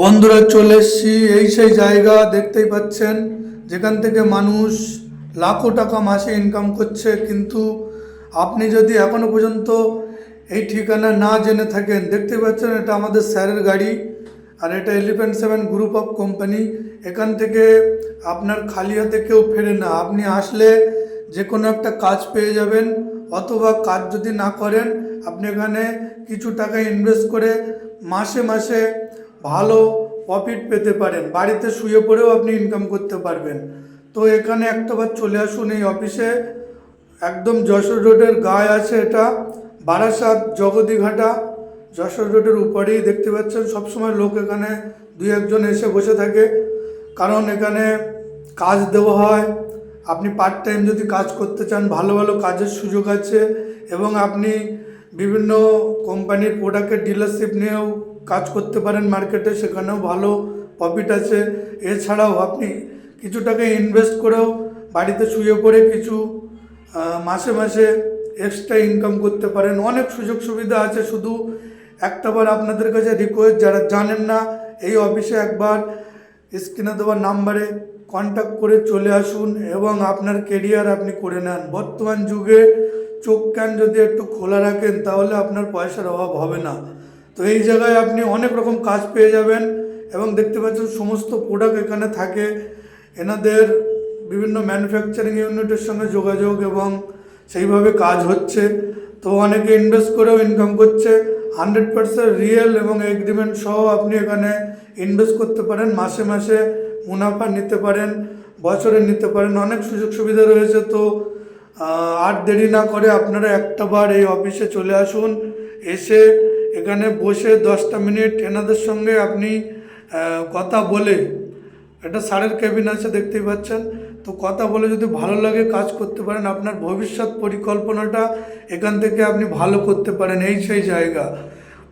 বন্ধুরা চলে এসছি, এই সেই জায়গা দেখতেই পাচ্ছেন, যেখান থেকে মানুষ লাখো টাকা মাসে ইনকাম করছে, কিন্তু আপনি যদি এখনও পর্যন্ত এই ঠিকানা না জেনে থাকেন দেখতেই পাচ্ছেন এটা আমাদের স্যারের গাড়ি আর এটা Elephant Seven group of company এখান থেকে আপনার খালি হাতে কেউ ফেরে না। আপনি আসলে যে কোনো একটা কাজ পেয়ে যাবেন, অথবা কাজ যদি না করেন, আপনি এখানে কিছু টাকা ইনভেস্ট করে মাসে মাসে ভালো প্রফিট পেতে পারেন। বাড়িতে শুয়ে পড়েও আপনি ইনকাম করতে পারবেন। তো এখানে একটাবার চলে আসুন এই অফিসে একদম যশোর রোডের গায়ে আছে এটা। বারাসাত, জগদীঘাটা। যশোর রোডের উপরেই দেখতে পাচ্ছেন, সবসময় লোক এখানে দুই একজন এসে বসে থাকে। কারণ এখানে কাজ দেওয়া হয়। আপনি পার্ট টাইম যদি কাজ করতে চান, ভালো ভালো কাজের সুযোগ আছে এবং আপনি বিভিন্ন কোম্পানির প্রোডাক্টের ডিলারশিপ নিয়েও কাজ করতে পারেন মার্কেটে, সেখানেও ভালো প্রফিট আছে। এছাড়াও আপনি কিছু টাকা ইনভেস্ট করেও বাড়িতে শুয়ে পড়ে কিছু মাসে মাসে এক্সট্রা ইনকাম করতে পারেন। অনেক সুযোগ সুবিধা আছে, শুধু একটাবার আপনাদের কাছে রিকোয়েস্ট যারা জানেন না, এই অফিসে একবার স্ক্রিনে দেওয়ার নাম্বারে কন্ট্যাক্ট করে চলে আসুন এবং আপনার কেরিয়ার আপনি করে নেন। বর্তমান যুগে চোখ কান যদি একটু খোলা রাখেন, তাহলে আপনার পয়সার অভাব হবে না। তো এই জায়গায় আপনি অনেক রকম কাজ পেয়ে যাবেন এবং দেখতে পাচ্ছেন সমস্ত প্রোডাক্ট এখানে থাকে। এনাদের বিভিন্ন ম্যানুফ্যাকচারিং ইউনিটের সঙ্গে যোগাযোগ এবং সেইভাবে কাজ হচ্ছে। তো অনেকে ইনভেস্ট করেও ইনকাম করছে। হান্ড্রেড পার্সেন্ট রিয়েল এবং এগ্রিমেন্ট সহ আপনি এখানে ইনভেস্ট করতে পারেন। মাসে মাসে মুনাফা নিতে পারেন, বছরে নিতে পারেন। অনেক সুযোগ সুবিধা রয়েছে তো আর দেরি না করে আপনারা একটা বার এই অফিসে চলে আসুন। এসে এখানে বসে দশটা মিনিট এনাদের সঙ্গে আপনি কথা বলে, একটা সারের কেবিন আছে দেখতেই পাচ্ছেন, তো কথা বলে যদি ভালো লাগে কাজ করতে পারেন, আপনার ভবিষ্যৎ পরিকল্পনাটা এখান থেকে আপনি ভালো করতে পারেন, এই সেই জায়গা।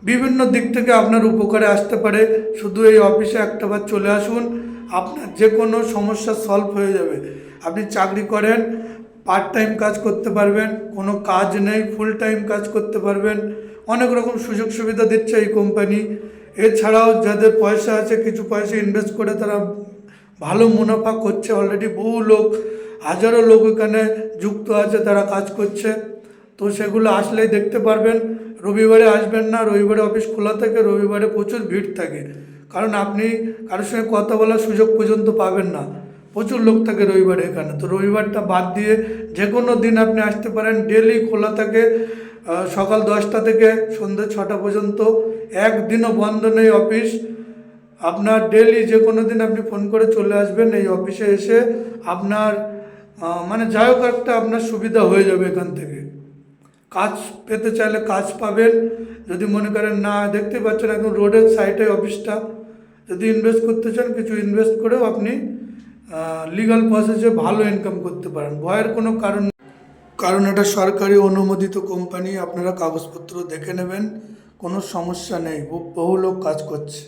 বিভিন্ন দিক থেকে আপনার উপকারে আসতে পারে, শুধু এই অফিসে একটাবার চলে আসুন, আপনার যে কোনো সমস্যা সলভ হয়ে যাবে। আপনি চাকরি করেন পার্ট টাইম কাজ করতে পারবেন, কোনো কাজ নেই ফুল টাইম কাজ করতে পারবেন অনেক রকম সুযোগ সুবিধা দিচ্ছে এই কোম্পানি এছাড়াও যাদের পয়সা আছে, কিছু পয়সা ইনভেস্ট করে তারা ভালো মুনাফা করছে। অলরেডি বহু লোক, হাজারো লোক এখানে যুক্ত আছে, তারা কাজ করছে। তো সেগুলো আসলেই দেখতে পারবেন। রবিবারে আসবেন না, রবিবারে অফিস খোলা থাকে, রবিবারে প্রচুর ভিড় থাকে। কারণ আপনি কারোর সঙ্গে কথা বলার সুযোগ পর্যন্ত পাবেন না। প্রচুর লোক থাকে রবিবারে এখানে। তো রবিবারটা বাদ দিয়ে যে কোনো দিন আপনি আসতে পারেন ডেলি খোলা থাকে সকাল দশটা থেকে সন্ধ্যে ছটা পর্যন্ত। একদিনও বন্ধ নেই অফিস। আপনার ডেলি যে কোনো দিন আপনি ফোন করে চলে আসবেন এই অফিসে এসে আপনার মানে যাই হোক একটা আপনার সুবিধা হয়ে যাবে এখান থেকে। কাজ পেতে চাইলে কাজ পাবেন। যদি মনে করেন, না, দেখতে পাচ্ছেন একদম রোডের সাইডে অফিসটা যদি ইনভেস্ট করতে চান, কিছু ইনভেস্ট করেও আপনি লিগাল প্রসেসে ভালো ইনকাম করতে পারেন। ভয়ের কোনো কারণ কারণ এটা সরকারি অনুমোদিত কোম্পানি আপনারা কাগজপত্র দেখে নেবেন, কোনো সমস্যা নেই বহু লোক কাজ করছে।